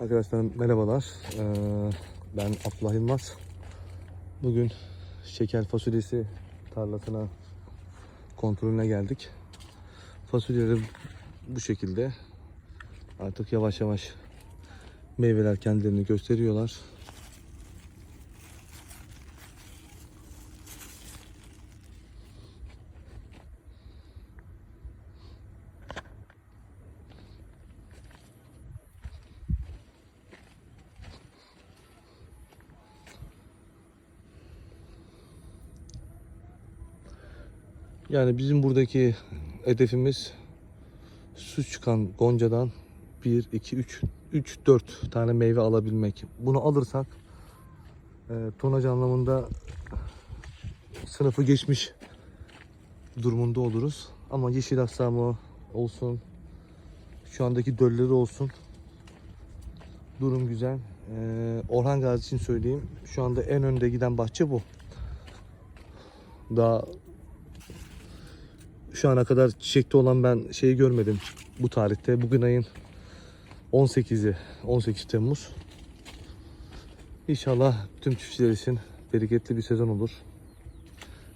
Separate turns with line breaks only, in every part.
Arkadaşlar merhabalar. Ee, ben Abdullah Yılmaz. Bugün şeker fasulyesi tarlasına kontrolüne geldik. Fasulyeleri bu şekilde artık yavaş yavaş meyveler kendilerini gösteriyorlar. Yani bizim buradaki hedefimiz su çıkan goncadan 1, 2, 3, 3, 4 tane meyve alabilmek. Bunu alırsak e, tonaj anlamında sınıfı geçmiş durumunda oluruz. Ama yeşil aslamı olsun, şu andaki dölleri olsun. Durum güzel. E, Orhan Gazi için söyleyeyim. Şu anda en önde giden bahçe bu. Daha şu ana kadar çiçekte olan ben şeyi görmedim bu tarihte. Bugün ayın 18'i, 18 Temmuz. İnşallah tüm çiftçiler için bereketli bir sezon olur.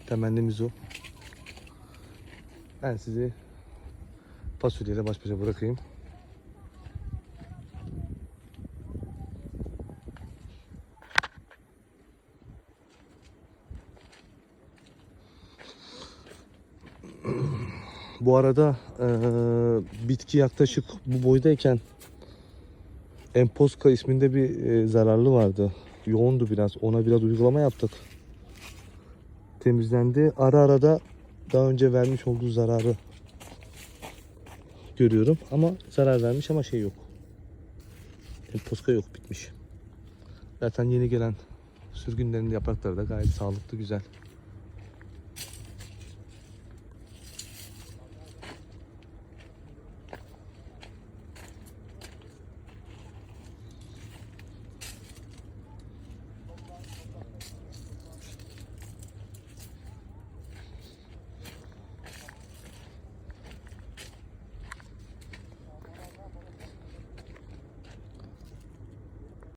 Temennimiz o. Ben sizi fasulyeyle baş başa bırakayım. Bu arada eee, bitki yaklaşık bu boydayken Emposka isminde bir eee, zararlı vardı. Yoğundu biraz. Ona biraz uygulama yaptık. Temizlendi. Ara ara da daha önce vermiş olduğu zararı görüyorum. Ama zarar vermiş ama şey yok. Emposka yok bitmiş. Zaten yeni gelen sürgünlerin yaprakları da gayet sağlıklı güzel.